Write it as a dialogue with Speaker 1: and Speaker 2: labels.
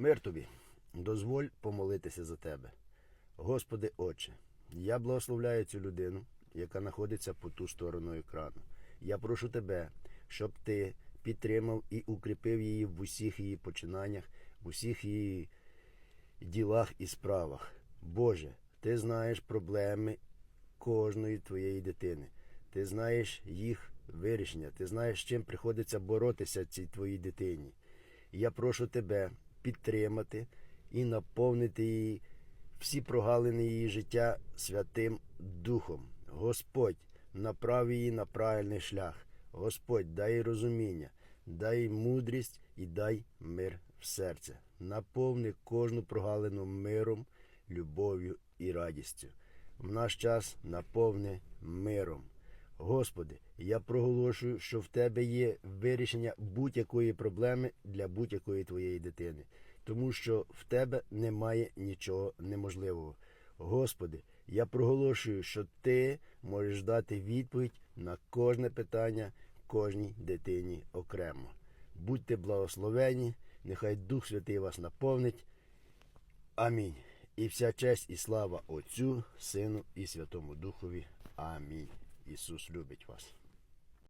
Speaker 1: Мир тобі, дозволь помолитися за тебе. Господи Отче, я благословляю цю людину, яка знаходиться по ту сторону екрану. Я прошу тебе, щоб ти підтримав і укріпив її в усіх її починаннях, в усіх її ділах і справах. Боже, ти знаєш проблеми кожної твоєї дитини. Ти знаєш їх вирішення, ти знаєш, з чим приходиться боротися цій твоїй дитині. Я прошу тебе підтримати і наповнити її всі прогалини її життя Святим Духом. Господь, направ її на правильний шлях. Господь, дай їй розуміння, дай їй мудрість і дай мир в серце. Наповни кожну прогалину миром, любов'ю і радістю. В наш час наповни миром. Господи, я проголошую, що в тебе є вирішення будь-якої проблеми для будь-якої твоєї дитини, тому що в тебе немає нічого неможливого. Господи, я проголошую, що ти можеш дати відповідь на кожне питання кожній дитині окремо. Будьте благословені, нехай Дух Святий вас наповнить. Амінь. І вся честь і слава Отцю, Сину і Святому Духові. Амінь. Ісус любить вас.